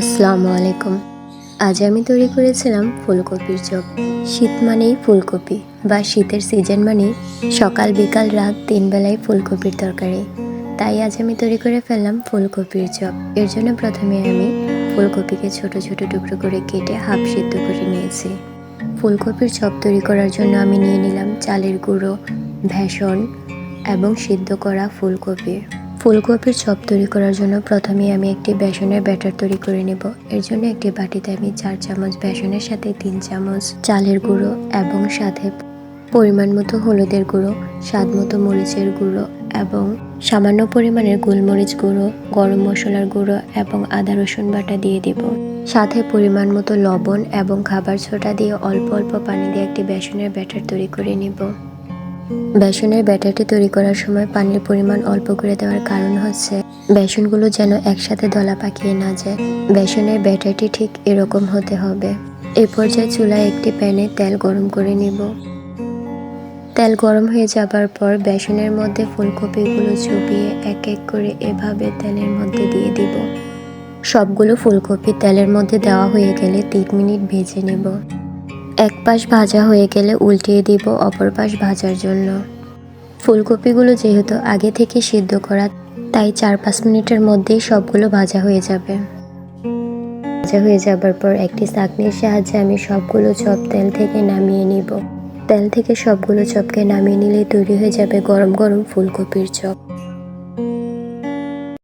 আসসালামু আলাইকুম। আজ আমি তৈরি করেছিলাম ফুলকপির চপ। শীত মানেই ফুলকপি বা শীতের সিজন মানেই সকাল, বিকাল, রাত তিন বেলায় ফুলকপির তরকারি। তাই আজ আমি তৈরি করে ফেললাম ফুলকপির চপ। এর জন্য প্রথমে আমি ফুলকপিকে ছোট ছোট টুকরো করে কেটে হাফ সিদ্ধ করে নিয়েছি। ফুলকপির চপ তৈরি করার জন্য আমি নিয়ে নিলাম চালের গুঁড়ো, ভেষণ এবং সিদ্ধ করা ফুলকপি। ফুলকপির চপ তৈরি করার জন্য প্রথমে আমি একটি বেসনের ব্যাটার তৈরি করে নেব। এর জন্য একটি বাটিতে আমি চার চামচ বেসনের সাথে তিন চামচ চালের গুঁড়ো এবং সাথে পরিমাণ মতো হলুদের গুঁড়ো, স্বাদ মতো মরিচের গুঁড়ো এবং সামান্য পরিমাণের গোলমরিচ গুঁড়ো, গরম মশলার গুঁড়ো এবং আদা রসুন বাটা দিয়ে দিব। সাথে পরিমাণ মতো লবণ এবং খাবার ছোটা দিয়ে অল্প অল্প পানি দিয়ে একটি বেসনের ব্যাটার তৈরি করে নিব। বেসনের ব্যাটারটি তৈরি করার সময় পানির পরিমাণ অল্প করে দেওয়ার কারণ হচ্ছে, বেসনগুলো যেন একসাথে দলা পাকিয়ে না যায়। বেসনের ব্যাটারটি ঠিক এরকম হতে হবে। এ পর্যায়ে চুলায় একটি প্যানে তেল গরম করে নিব। তেল গরম হয়ে যাবার পর বেসনের মধ্যে ফুলকপিগুলো চুবিয়ে এক এক করে এভাবে তেলের মধ্যে দিয়ে দিব। সবগুলো ফুলকপি তেলের মধ্যে দেওয়া হয়ে গেলে তিন মিনিট ভেজে নেব। এক পাশ ভাজা হয়ে গেলে উল্টিয়ে দিব অপর পাশ ভাজার জন্য। ফুলকপিগুলো যেহেতু আগে থেকে সিদ্ধ করা, তাই চার পাঁচ মিনিটের মধ্যেই সবগুলো ভাজা হয়ে যাবে। ভাজা হয়ে যাবার পর একটি চাকনির সাহায্যে আমি সবগুলো চপ তেল থেকে নামিয়ে নিব। তেল থেকে সবগুলো চপকে নামিয়ে নিলেই তৈরি হয়ে যাবে গরম গরম ফুলকপির চপ।